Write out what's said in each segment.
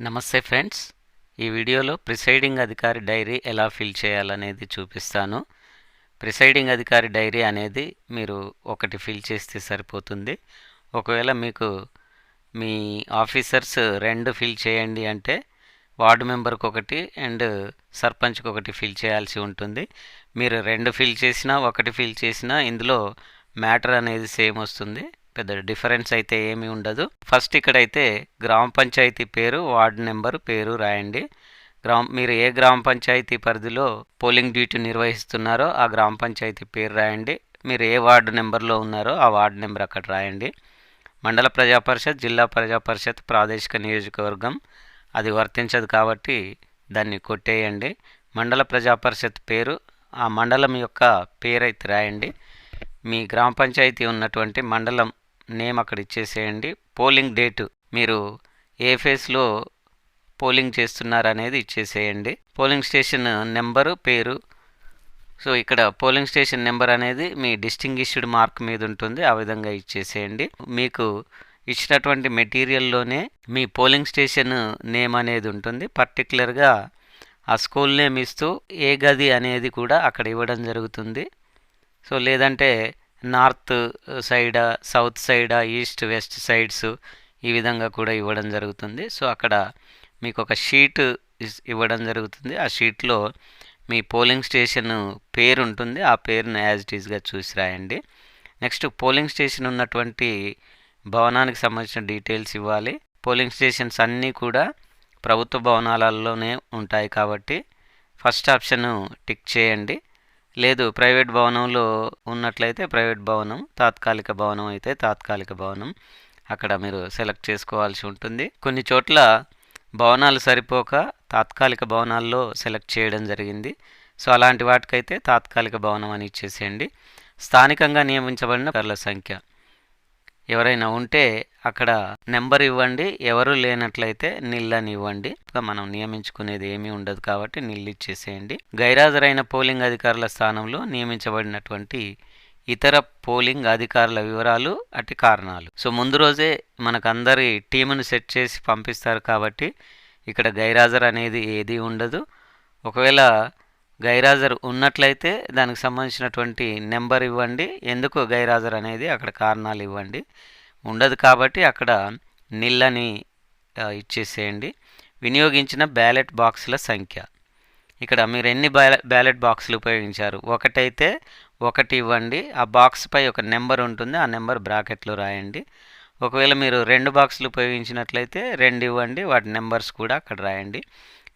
నమస్తే ఫ్రెండ్స్. ఈ వీడియోలో ప్రిసైడింగ్ అధికారి డైరీ ఎలా ఫిల్ చేయాలనేది చూపిస్తాను. ప్రిసైడింగ్ అధికారి డైరీ అనేది మీరు ఒకటి ఫిల్ చేస్తే సరిపోతుంది. ఒకవేళ మీకు మీ ఆఫీసర్స్ రెండు ఫిల్ చేయండి అంటే వార్డు మెంబర్కి ఒకటి అండ్ సర్పంచ్కి ఒకటి ఫిల్ చేయాల్సి ఉంటుంది. మీరు రెండు ఫిల్ చేసినా ఒకటి ఫిల్ చేసినా ఇందులో మ్యాటర్ అనేది సేమ్ వస్తుంది. పెద్ద డిఫరెన్స్ అయితే ఏమీ ఉండదు. ఫస్ట్ ఇక్కడైతే గ్రామ పంచాయతీ పేరు వార్డు నెంబరు పేరు రాయండి. గ్రామ మీరు ఏ గ్రామ పంచాయతీ పరిధిలో పోలింగ్ డ్యూటీ నిర్వహిస్తున్నారో ఆ గ్రామ పంచాయతీ పేరు రాయండి. మీరు ఏ వార్డు నెంబర్లో ఉన్నారో ఆ వార్డు నెంబర్ అక్కడ రాయండి. మండల ప్రజా పరిషత్ జిల్లా ప్రజా పరిషత్ ప్రాదేశిక నియోజకవర్గం అది వర్తించదు కాబట్టి దాన్ని కొట్టేయండి. మండల ప్రజా పరిషత్ పేరు ఆ మండలం యొక్క పేరు అయితే రాయండి. మీ గ్రామ పంచాయతీ ఉన్నటువంటి మండలం నేమ్ అక్కడ ఇచ్చేసేయండి. పోలింగ్ డేటు మీరు ఏ ఫేస్లో పోలింగ్ చేస్తున్నారనేది ఇచ్చేసేయండి. పోలింగ్ స్టేషన్ నెంబరు పేరు. సో ఇక్కడ పోలింగ్ స్టేషన్ నెంబర్ అనేది మీ డిస్టింగ్విష్డ్ మార్క్ మీద ఉంటుంది. ఆ విధంగా ఇచ్చేసేయండి. మీకు ఇచ్చినటువంటి మెటీరియల్లోనే మీ పోలింగ్ స్టేషన్ నేమ్ అనేది ఉంటుంది. పర్టికులర్గా ఆ స్కూల్ నేమ్ ఇస్తూ ఏ గది అనేది కూడా అక్కడ ఇవ్వడం జరుగుతుంది. సో లేదంటే నార్త్ సైడా సౌత్ సైడా ఈస్ట్ వెస్ట్ సైడ్స్ ఈ విధంగా కూడా ఇవ్వడం జరుగుతుంది. సో అక్కడ మీకు ఒక షీట్ ఇవ్వడం జరుగుతుంది. ఆ షీట్లో మీ పోలింగ్ స్టేషన్ పేరు ఉంటుంది ఆ పేరును యాజ్ ఇట్ ఈస్గా చూసి రాయండి. నెక్స్ట్ పోలింగ్ స్టేషన్ ఉన్నటువంటి భవనానికి సంబంధించిన డీటెయిల్స్ ఇవ్వాలి. పోలింగ్ స్టేషన్స్ అన్నీ కూడా ప్రభుత్వ భవనాలలోనే ఉంటాయి కాబట్టి ఫస్ట్ ఆప్షన్ టిక్ చేయండి. లేదు ప్రైవేట్ భవనంలో ఉన్నట్లయితే ప్రైవేట్ భవనం తాత్కాలిక భవనం అయితే తాత్కాలిక భవనం. అక్కడ మీరు సెలెక్ట్ చేసుకోవాల్సి ఉంటుంది. కొన్ని చోట్ల భవనాలు సరిపోక తాత్కాలిక భవనాల్లో సెలెక్ట్ చేయడం జరిగింది. సో అలాంటి వాటికైతే తాత్కాలిక భవనం అని ఇచ్చేసేయండి. స్థానికంగా నియమించబడిన కర్ల సంఖ్య. ఎవరైనా ఉంటే అక్కడ నెంబర్ ఇవ్వండి. ఎవరు లేనట్లయితే నీళ్ళని ఇవ్వండి. మనం నియమించుకునేది ఏమీ ఉండదు కాబట్టి నిల్ ఇచ్చేసేయండి. గైరాజరైన పోలింగ్ అధికారుల స్థానంలో నియమించబడినటువంటి ఇతర పోలింగ్ అధికారుల వివరాలు అటు కారణాలు. సో ముందు రోజే మనకు అందరి టీమును సెట్ చేసి పంపిస్తారు కాబట్టి ఇక్కడ గైరాజర్ అనేది ఏది ఉండదు. ఒకవేళ గైరాజర్ ఉన్నట్లయితే దానికి సంబంధించినటువంటి నెంబర్ ఇవ్వండి. ఎందుకు గైరాజర్ అనేది అక్కడ కారణాలు ఇవ్వండి. ఉండదు కాబట్టి అక్కడ నిల్లని ఇచ్చేసేయండి. వినియోగించిన బ్యాలెట్ బాక్సుల సంఖ్య. ఇక్కడ మీరు ఎన్ని బ్యాలెట్ బాక్సులు ఉపయోగించారు? ఒకటైతే ఒకటి ఇవ్వండి. ఆ బాక్స్పై ఒక నెంబర్ ఉంటుంది. ఆ నెంబర్ బ్రాకెట్లో రాయండి. ఒకవేళ మీరు రెండు బాక్సులు ఉపయోగించినట్లయితే రెండు ఇవ్వండి. వాటి నెంబర్స్ కూడా అక్కడ రాయండి.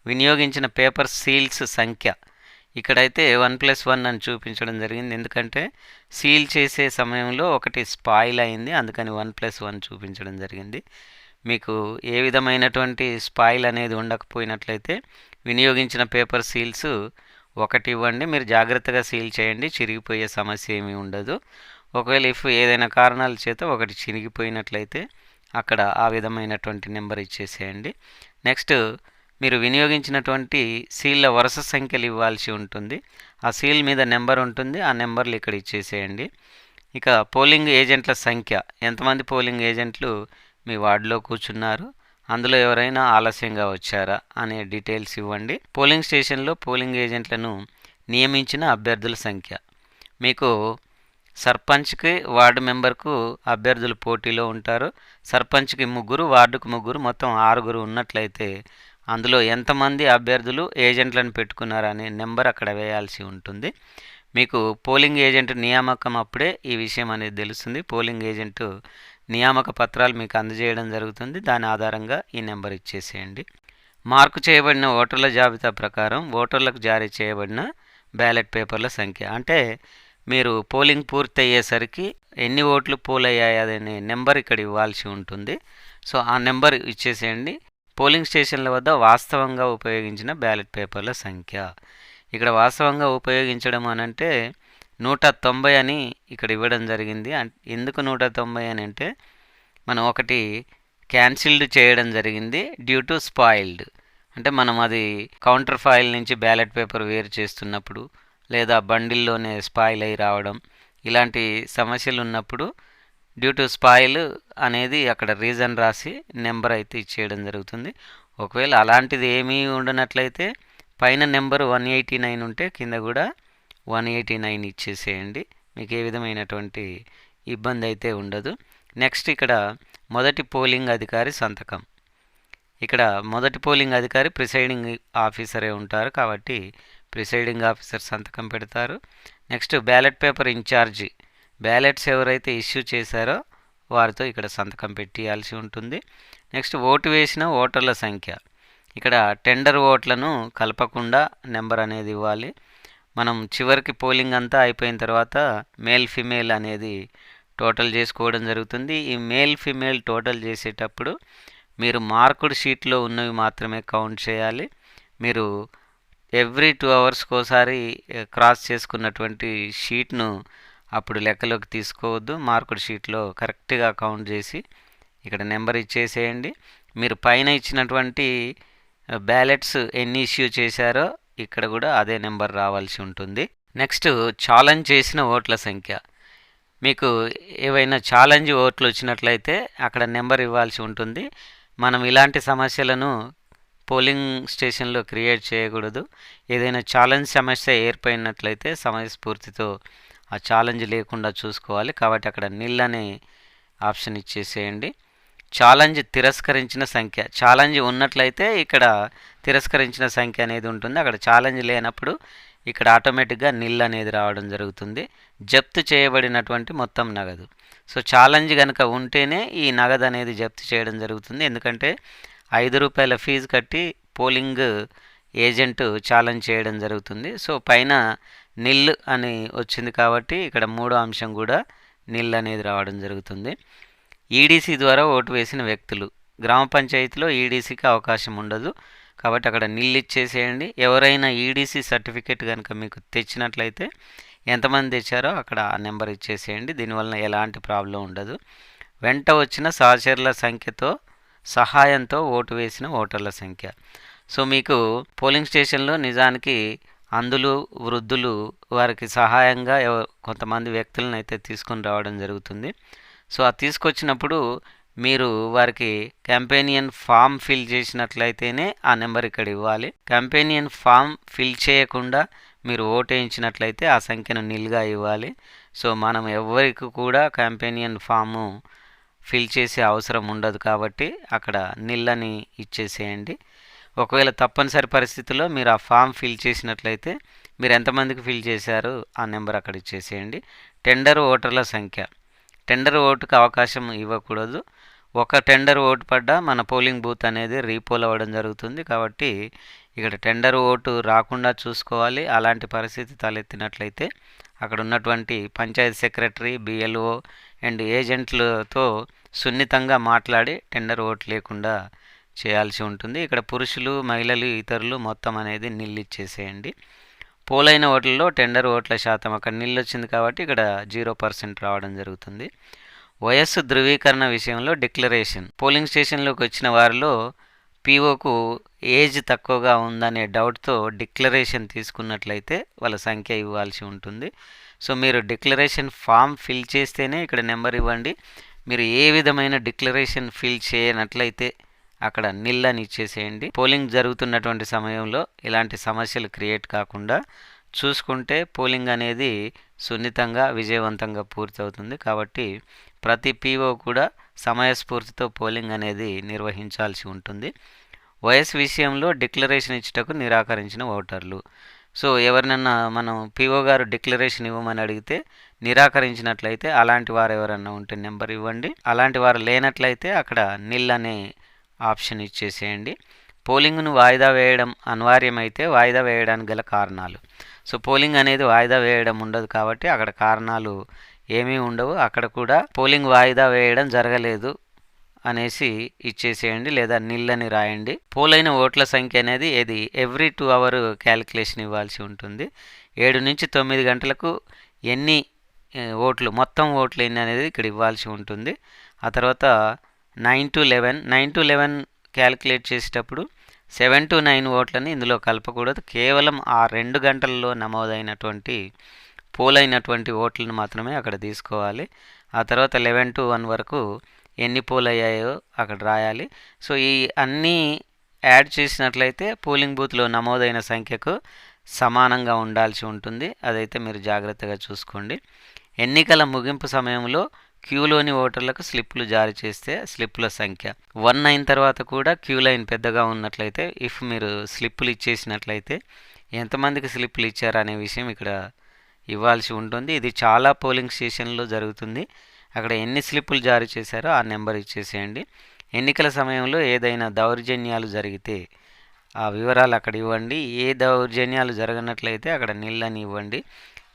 వినియోగించిన పేపర్ సీల్స్ సంఖ్య. ఇక్కడైతే వన్ ప్లస్ వన్ అని చూపించడం జరిగింది. ఎందుకంటే సీల్ చేసే సమయంలో ఒకటి స్పాయిల్ అయింది. అందుకని వన్ ప్లస్ వన్ చూపించడం జరిగింది. మీకు ఏ విధమైనటువంటి స్పాయిల్ అనేది ఉండకపోయినట్లయితే వినియోగించిన పేపర్ సీల్స్ ఒకటి ఇవ్వండి. మీరు జాగ్రత్తగా సీల్ చేయండి. చిరిగిపోయే సమస్య ఏమీ ఉండదు. ఒకవేళ ఇఫ్ ఏదైనా కారణాల చేత ఒకటి చిరిగిపోయినట్లయితే అక్కడ ఆ విధమైనటువంటి నెంబర్ ఇచ్చేసేయండి. నెక్స్ట్ మీరు వినియోగించినటువంటి సీళ్ళ వరుస సంఖ్యలు ఇవ్వాల్సి ఉంటుంది. ఆ సీల్ మీద నెంబర్ ఉంటుంది. ఆ నెంబర్లు ఇక్కడ ఇచ్చేసేయండి. ఇక పోలింగ్ ఏజెంట్ల సంఖ్య. ఎంతమంది పోలింగ్ ఏజెంట్లు మీ వార్డులో కూర్చున్నారు? అందులో ఎవరైనా ఆలస్యంగా వచ్చారా అనే డీటెయిల్స్ ఇవ్వండి. పోలింగ్ స్టేషన్లో పోలింగ్ ఏజెంట్లను నియమించిన అభ్యర్థుల సంఖ్య. మీకు సర్పంచ్కి వార్డు మెంబర్కు అభ్యర్థులు పోటీలో ఉంటారు. సర్పంచ్కి ముగ్గురు వార్డుకు ముగ్గురు మొత్తం ఆరుగురు ఉన్నట్లయితే అందులో ఎంతమంది అభ్యర్థులు ఏజెంట్లను పెట్టుకున్నారనే నెంబర్ అక్కడ వేయాల్సి ఉంటుంది. మీకు పోలింగ్ ఏజెంట్ నియామకం అప్పుడే ఈ విషయం అనేది తెలుస్తుంది. పోలింగ్ ఏజెంట్ నియామక పత్రాలు మీకు అందజేయడం జరుగుతుంది. దాని ఆధారంగా ఈ నెంబర్ ఇచ్చేసేయండి. మార్కు చేయబడిన ఓటర్ల జాబితా ప్రకారం ఓటర్లకు జారీ చేయబడిన బ్యాలెట్ పేపర్ల సంఖ్య. అంటే మీరు పోలింగ్ పూర్తి అయ్యేసరికి ఎన్ని ఓట్లు పోల్ అయ్యాయనే నెంబర్ ఇక్కడ ఇవ్వాల్సి ఉంటుంది. సో ఆ నెంబర్ ఇచ్చేసేయండి. పోలింగ్ స్టేషన్ల వద్ద వాస్తవంగా ఉపయోగించిన బ్యాలెట్ పేపర్ల సంఖ్య. ఇక్కడ వాస్తవంగా ఉపయోగించడం అని అంటే నూట తొంభై అని ఇక్కడ ఇవ్వడం జరిగింది. ఎందుకు నూట తొంభై అని అంటే మనం ఒకటి క్యాన్సిల్డ్ చేయడం జరిగింది డ్యూ టు స్పాయిల్డ్. అంటే మనం అది కౌంటర్ ఫైల్ నుంచి బ్యాలెట్ పేపర్ వేరు చేస్తున్నప్పుడు లేదా బండిల్లోనే స్పాయిల్ అయి రావడం ఇలాంటి సమస్యలు ఉన్నప్పుడు డ్యూ టు స్పాయిల్ అనేది అక్కడ రీజన్ రాసి నెంబర్ అయితే ఇచ్చేయడం జరుగుతుంది. ఒకవేళ అలాంటిది ఏమీ ఉండనట్లయితే పైన నెంబర్ వన్ ఎయిటీ నైన్ ఉంటే కింద కూడా వన్ ఎయిటీ నైన్ ఇచ్చేసేయండి. మీకు ఏ విధమైనటువంటి ఇబ్బంది అయితే ఉండదు. నెక్స్ట్ ఇక్కడ మొదటి పోలింగ్ అధికారి సంతకం. ఇక్కడ మొదటి పోలింగ్ అధికారి ప్రిసైడింగ్ ఆఫీసరే ఉంటారు కాబట్టి ప్రిసైడింగ్ ఆఫీసర్ సంతకం పెడతారు. Next ballot paper incharge ballots ఎవరైతే ఇష్యూ చేశారో వారితో ఇక్కడ సంతకం పెట్టియాల్సి ఉంటుంది. నెక్స్ట్ ఓటు వేసిన ఓటర్ల సంఖ్య. ఇక్కడ టెండర్ ఓట్లను కలపకుండా నెంబర్ అనేది ఇవ్వాలి. మనం చివరికి పోలింగ్ అంతా అయిపోయిన తర్వాత మేల్ ఫిమేల్ అనేది టోటల్ చేసుకోవడం జరుగుతుంది. ఈ మేల్ ఫిమేల్ టోటల్ చేసేటప్పుడు మీరు మార్కుడ్ షీట్లో ఉన్నవి మాత్రమే కౌంట్ చేయాలి. మీరు ఎవ్రీ టూ అవర్స్కి ఒకసారి క్రాస్ చేసుకున్నటువంటి షీట్ను అప్పుడు లెక్కలోకి తీసుకోవద్దు మార్కుడ్ షీట్లో కరెక్ట్గా కౌంట్ చేసి ఇక్కడ నెంబర్ ఇచ్చేసేయండి. మీరు పైన ఇచ్చినటువంటి బ్యాలెట్స్ ఎన్ని ఇష్యూ చేశారో ఇక్కడ కూడా అదే నెంబర్ రావాల్సి ఉంటుంది. నెక్స్ట్ ఛాలెంజ్ చేసిన ఓట్ల సంఖ్య. మీకు ఏవైనా ఛాలెంజ్ ఓట్లు వచ్చినట్లయితే అక్కడ నెంబర్ ఇవ్వాల్సి ఉంటుంది. మనం ఇలాంటి సమస్యలను పోలింగ్ స్టేషన్లో క్రియేట్ చేయకూడదు. ఏదైనా ఛాలెంజ్ సమస్య ఏర్పడినట్లయితే సమయస్ఫూర్తితో ఆ ఛాలెంజ్ లేకుండా చూసుకోవాలి. కాబట్టి అక్కడ నిల్ అనే ఆప్షన్ ఇచ్చేసేయండి. ఛాలెంజ్ తిరస్కరించిన సంఖ్య. ఛాలెంజ్ ఉన్నట్లయితే ఇక్కడ తిరస్కరించిన సంఖ్య అనేది ఉంటుంది. అక్కడ ఛాలెంజ్ లేనప్పుడు ఇక్కడ ఆటోమేటిక్గా నిల్ అనేది రావడం జరుగుతుంది. జప్తు చేయబడినటువంటి మొత్తం నగదు. సో ఛాలెంజ్ కనుక ఉంటేనే ఈ నగదు అనేది జప్తు చేయడం జరుగుతుంది. ఎందుకంటే ఐదు రూపాయల ఫీజు కట్టి పోలింగ్ ఏజెంట్ ఛాలెంజ్ చేయడం జరుగుతుంది. సో పైన నిల్ అని వచ్చింది కాబట్టి ఇక్కడ మూడో అంశం కూడా నిల్ అనేది రావడం జరుగుతుంది. ఈడీసీ ద్వారా ఓటు వేసిన వ్యక్తులు. గ్రామ పంచాయతీలో ఈడీసీకి అవకాశం ఉండదు. కాబట్టి అక్కడ నిల్ ఇచ్చేసేయండి. ఎవరైనా ఈడీసీ సర్టిఫికేట్ కనుక మీకు తెచ్చినట్లయితే ఎంతమంది తెచ్చారో అక్కడ ఆ నెంబర్ ఇచ్చేసేయండి. దీనివల్ల ఎలాంటి ప్రాబ్లం ఉండదు. వెంట వచ్చిన సహచరుల సంఖ్యతో సహాయంతో ఓటు వేసిన ఓటర్ల సంఖ్య. సో మీకు పోలింగ్ స్టేషన్లో నిజానికి అందులో వృద్ధులు వారికి సహాయంగా ఎవ- కొంతమంది వ్యక్తులను అయితే తీసుకొని రావడం జరుగుతుంది. సో ఆ తీసుకొచ్చినప్పుడు మీరు వారికి కంపెనియన్ ఫామ్ ఫిల్ చేసినట్లయితేనే ఆ నెంబర్ ఇక్కడ ఇవ్వాలి. కంపెనియన్ ఫామ్ ఫిల్ చేయకుండా మీరు ఓటేయించినట్లయితే ఆ సంఖ్యను నిల్గా ఇవ్వాలి. సో మనం ఎవరికి కూడా కంపెనియన్ ఫాము ఫిల్ చేసే అవసరం ఉండదు కాబట్టి అక్కడ నిల్లని ఇచ్చేసేయండి. ఒకవేళ తప్పనిసరి పరిస్థితుల్లో మీరు ఆ ఫామ్ ఫిల్ చేసినట్లయితే మీరు ఎంతమందికి ఫిల్ చేశారు ఆ నెంబర్ అక్కడ ఇచ్చేసేయండి. టెండర్ ఓటర్ల సంఖ్య. టెండర్ ఓటుకు అవకాశం ఇవ్వకూడదు. ఒక టెండర్ ఓటు పడ్డా మన పోలింగ్ బూత్ అనేది రీపోల్ అవ్వడం జరుగుతుంది కాబట్టి ఇక్కడ టెండర్ ఓటు రాకుండా చూసుకోవాలి. అలాంటి పరిస్థితి తలెత్తినట్లయితే అక్కడ ఉన్నటువంటి పంచాయతీ సెక్రటరీ బిఎల్ఓ అండ్ ఏజెంట్లతో సున్నితంగా మాట్లాడి టెండర్ ఓటు లేకుండా చేయాల్సి ఉంటుంది. ఇక్కడ పురుషులు మహిళలు ఇతరులు మొత్తం అనేది నిల్లిచ్చేసేయండి పోలైన ఓట్లలో టెండర్ ఓట్ల శాతం అక్కడ నిల్లు వచ్చింది కాబట్టి ఇక్కడ జీరో పర్సెంట్ రావడం జరుగుతుంది. వయస్సు ధృవీకరణ విషయంలో డిక్లరేషన్. పోలింగ్ స్టేషన్లోకి వచ్చిన వారిలో పీఓకు ఏజ్ తక్కువగా ఉందనే డౌట్తో డిక్లరేషన్ తీసుకున్నట్లయితే వాళ్ళ సంఖ్య ఇవ్వాల్సి ఉంటుంది. సో మీరు డిక్లరేషన్ ఫామ్ ఫిల్ చేస్తేనే ఇక్కడ నెంబర్ ఇవ్వండి. మీరు ఏ విధమైన డిక్లరేషన్ ఫిల్ చేయనట్లయితే అక్కడ నిల్ అని ఇచ్చేసేయండి. పోలింగ్ జరుగుతున్నటువంటి సమయంలో ఇలాంటి సమస్యలు క్రియేట్ కాకుండా చూసుకుంటే పోలింగ్ అనేది సున్నితంగా విజయవంతంగా పూర్తవుతుంది. కాబట్టి ప్రతి పీఓ కూడా సమయస్ఫూర్తితో పోలింగ్ అనేది నిర్వహించాల్సి ఉంటుంది. వయసు విషయంలో డిక్లరేషన్ ఇచ్చుటకు నిరాకరించిన ఓటర్లు. సో ఎవరినన్నా మనం పీఓ గారు డిక్లరేషన్ ఇవ్వమని అడిగితే నిరాకరించినట్లయితే అలాంటి వారు ఎవరన్నా ఉంటే నెంబర్ ఇవ్వండి. అలాంటి వారు లేనట్లయితే అక్కడ నిల్ అనే ఆప్షన్ ఇచ్చేసేయండి. పోలింగ్ను వాయిదా వేయడం అనివార్యమైతే వాయిదా వేయడానికి గల కారణాలు. సో పోలింగ్ అనేది వాయిదా వేయడం ఉండదు కాబట్టి అక్కడ కారణాలు ఏమీ ఉండవు. అక్కడ కూడా పోలింగ్ వాయిదా వేయడం జరగలేదు అనేసి ఇచ్చేసేయండి లేదా నిల్లని రాయండి. పోలైన ఓట్ల సంఖ్య అనేది ఏది? ఎవ్రీ టూ అవర్ క్యాలిక్యులేషన్ ఇవ్వాల్సి ఉంటుంది. ఏడు నుంచి తొమ్మిది గంటలకు ఎన్ని ఓట్లు మొత్తం ఓట్లు ఎన్ని అనేది ఇక్కడ ఇవ్వాల్సి ఉంటుంది. ఆ తర్వాత nine to eleven nine to eleven calculate చేసేటప్పుడు సెవెన్ టు నైన్ ఓట్లని ఇందులో కలపకూడదు. కేవలం ఆ రెండు గంటల్లో నమోదైనటువంటి పోలైనటువంటి ఓట్లను మాత్రమే అక్కడ తీసుకోవాలి. ఆ తర్వాత లెవెన్ టు వన్ వరకు ఎన్ని పోల్ అయ్యాయో అక్కడ రాయాలి. సో ఈ అన్నీ యాడ్ చేసినట్లయితే పోలింగ్ బూత్లో నమోదైన సంఖ్యకు సమానంగా ఉండాల్సి ఉంటుంది. అదైతే మీరు జాగ్రత్తగా చూసుకోండి. ఎన్నికల ముగింపు సమయంలో క్యూలోని ఓటర్లకు స్లిప్లు జారీ చేస్తే స్లిప్పుల సంఖ్య. వన్ అయిన తర్వాత కూడా క్యూ లైన్ పెద్దగా ఉన్నట్లయితే ఇఫ్ మీరు స్లిప్పులు ఇచ్చేసినట్లయితే ఎంతమందికి స్లిప్పులు ఇచ్చారనే విషయం ఇక్కడ ఇవ్వాల్సి ఉంటుంది. ఇది చాలా పోలింగ్ స్టేషన్లో జరుగుతుంది. అక్కడ ఎన్ని స్లిప్పులు జారీ చేశారో ఆ నెంబర్ ఇచ్చేసేయండి. ఎన్నికల సమయంలో ఏదైనా దౌర్జన్యాలు జరిగితే ఆ వివరాలు అక్కడ ఇవ్వండి. ఏ దౌర్జన్యాలు జరగనట్లయితే అక్కడ నీళ్ళని ఇవ్వండి.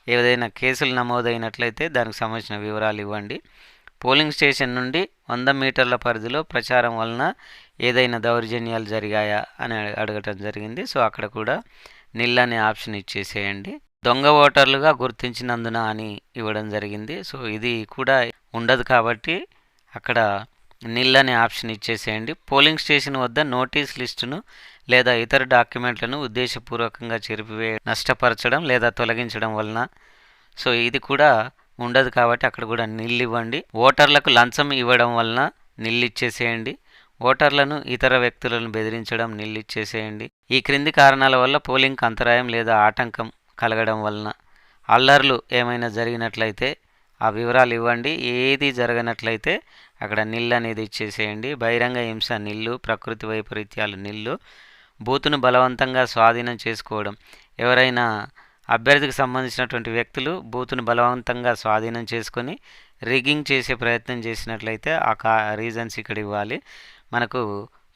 ఏదైనా కేసులు నమోదైనట్లయితే దానికి సంబంధించిన వివరాలు ఇవ్వండి. పోలింగ్ స్టేషన్ నుండి వంద మీటర్ల పరిధిలో ప్రచారం వలన ఏదైనా దౌర్జన్యాలు జరిగాయా అని అడగటం జరిగింది. సో అక్కడ కూడా నిల్ అనే ఆప్షన్ ఇచ్చేసేయండి. దొంగ ఓటర్లుగా గుర్తించినందున అని ఇవ్వడం జరిగింది. సో ఇది కూడా ఉండదు కాబట్టి అక్కడ నిల్ అనే ఆప్షన్ ఇచ్చేసేయండి. పోలింగ్ స్టేషన్ వద్ద నోటీస్ లిస్టును లేదా ఇతర డాక్యుమెంట్లను ఉద్దేశపూర్వకంగా చెరిపివే నష్టపరచడం లేదా తొలగించడం వలన. సో ఇది కూడా ఉండదు కాబట్టి అక్కడ కూడా నిల్ ఇవ్వండి. ఓటర్లకు లంచం ఇవ్వడం వలన నిల్ ఇచ్చేసేయండి. ఓటర్లను ఇతర వ్యక్తులను బెదిరించడం నిల్ ఇచ్చేసేయండి. ఈ క్రింది కారణాల వల్ల పోలింగ్కి అంతరాయం లేదా ఆటంకం కలగడం వలన. అల్లర్లు ఏమైనా జరిగినట్లయితే ఆ వివరాలు ఇవ్వండి. ఏది జరగనట్లయితే అక్కడ నిల్ అనేది ఇచ్చేసేయండి. బహిరంగ హింస నిల్లు ప్రకృతి వైపరీత్యాలు నిల్లు బూతును బలవంతంగా స్వాధీనం చేసుకోవడం. ఎవరైనా అభ్యర్థికి సంబంధించినటువంటి వ్యక్తులు బూతును బలవంతంగా స్వాధీనం చేసుకొని రిగ్గింగ్ చేసే ప్రయత్నం చేసినట్లయితే ఆ కా రీజన్స్ ఇక్కడ ఇవ్వాలి. మనకు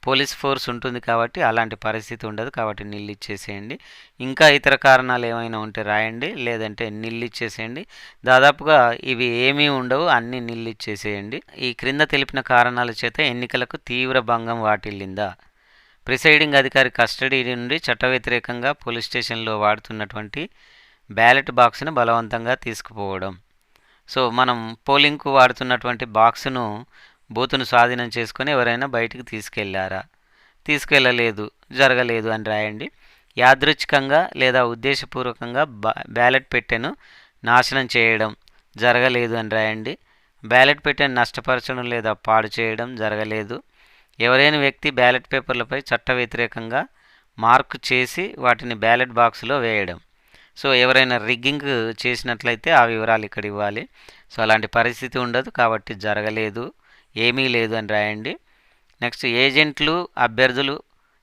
పోలీస్ ఫోర్స్ ఉంటుంది కాబట్టి అలాంటి పరిస్థితి ఉండదు కాబట్టి నిల్లు ఇచ్చేసేయండి. ఇంకా ఇతర కారణాలు ఏమైనా ఉంటే రాయండి లేదంటే నిల్లు ఇచ్చేసేయండి. దాదాపుగా ఇవి ఏమీ ఉండవు అన్ని నిల్లు ఇచ్చేసేయండి. ఈ క్రింద తెలిపిన కారణాల చేత ఎన్నికలకు తీవ్ర భంగం వాటిల్లిందా? ప్రిసైడింగ్ అధికారి కస్టడీ నుండి చట్ట వ్యతిరేకంగా పోలీస్ స్టేషన్లో వాడుతున్నటువంటి బ్యాలెట్ బాక్స్ను బలవంతంగా తీసుకుపోవడం. సో మనం పోలింగ్కు వాడుతున్నటువంటి బాక్సును బూతును స్వాధీనం చేసుకొని ఎవరైనా బయటికి తీసుకెళ్ళారా? తీసుకెళ్ళలేదు జరగలేదు అని రాయండి. యాదృచ్ఛికంగా లేదా ఉద్దేశపూర్వకంగా బ్యాలెట్ పెట్టెను నాశనం చేయడం జరగలేదు అని రాయండి. బ్యాలెట్ పెట్టెను నష్టపరచడం లేదా పాడు చేయడం జరగలేదు. ఎవరైనా వ్యక్తి బ్యాలెట్ పేపర్లపై చట్ట వ్యతిరేకంగా మార్క్ చేసి వాటిని బ్యాలెట్ బాక్స్లో వేయడం. సో ఎవరైనా రిగ్గింగ్ చేసినట్లయితే ఆ వివరాలు ఇక్కడ ఇవ్వాలి. సో అలాంటి పరిస్థితి ఉండదు కాబట్టి జరగలేదు ఏమీ లేదు అని రాయండి. నెక్స్ట్ ఏజెంట్లు అభ్యర్థులు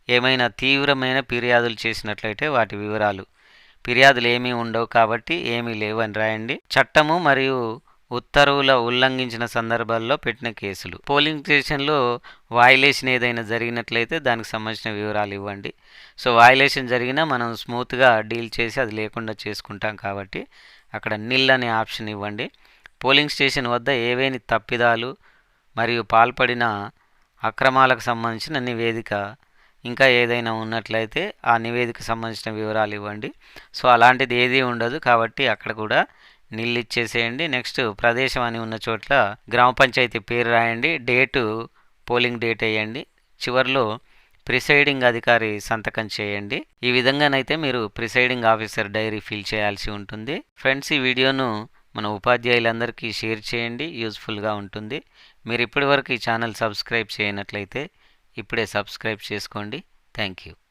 ఏమైనా తీవ్రమైన ఫిర్యాదులు చేసినట్లయితే వాటి వివరాలు. ఫిర్యాదులు ఏమీ ఉండవు కాబట్టి ఏమీ లేవు అని రాయండి. చట్టము మరియు ఉత్తర్వుల ఉల్లంఘించిన సందర్భాల్లో పెట్టిన కేసులు. పోలింగ్ స్టేషన్లో వాయిలేషన్ ఏదైనా జరిగినట్లయితే దానికి సంబంధించిన వివరాలు ఇవ్వండి. సో వాయిలేషన్ జరిగినా మనం స్మూత్గా డీల్ చేసి అది లేకుండా చేసుకుంటాం కాబట్టి అక్కడ నిల్ అనే ఆప్షన్ ఇవ్వండి. పోలింగ్ స్టేషన్ వద్ద ఏవేని తప్పిదాలు మరియు పాల్పడిన అక్రమాలకు సంబంధించిన నివేదిక ఇంకా ఏదైనా ఉన్నట్లయితే ఆ నివేదిక సంబంధించిన వివరాలు ఇవ్వండి. సో అలాంటిది ఏదీ ఉండదు కాబట్టి అక్కడ కూడా నీళ్ళు ఇచ్చేసేయండి నెక్స్ట్ ప్రదేశం అని ఉన్న చోట్ల గ్రామ పంచాయతీ పేరు రాయండి. డేటు పోలింగ్ డేట్ వేయండి. చివరిలో ప్రిసైడింగ్ అధికారి సంతకం చేయండి. ఈ విధంగానైతే మీరు ప్రిసైడింగ్ ఆఫీసర్ డైరీ ఫిల్ చేయాల్సి ఉంటుంది. ఫ్రెండ్స్ ఈ వీడియోను మన ఉపాధ్యాయులందరికీ షేర్ చేయండి. యూస్ఫుల్గా ఉంటుంది. మీరు ఇప్పటివరకు ఈ ఛానల్ సబ్స్క్రైబ్ చేయనట్లయితే ఇప్పుడే సబ్స్క్రైబ్ చేసుకోండి. Thank you.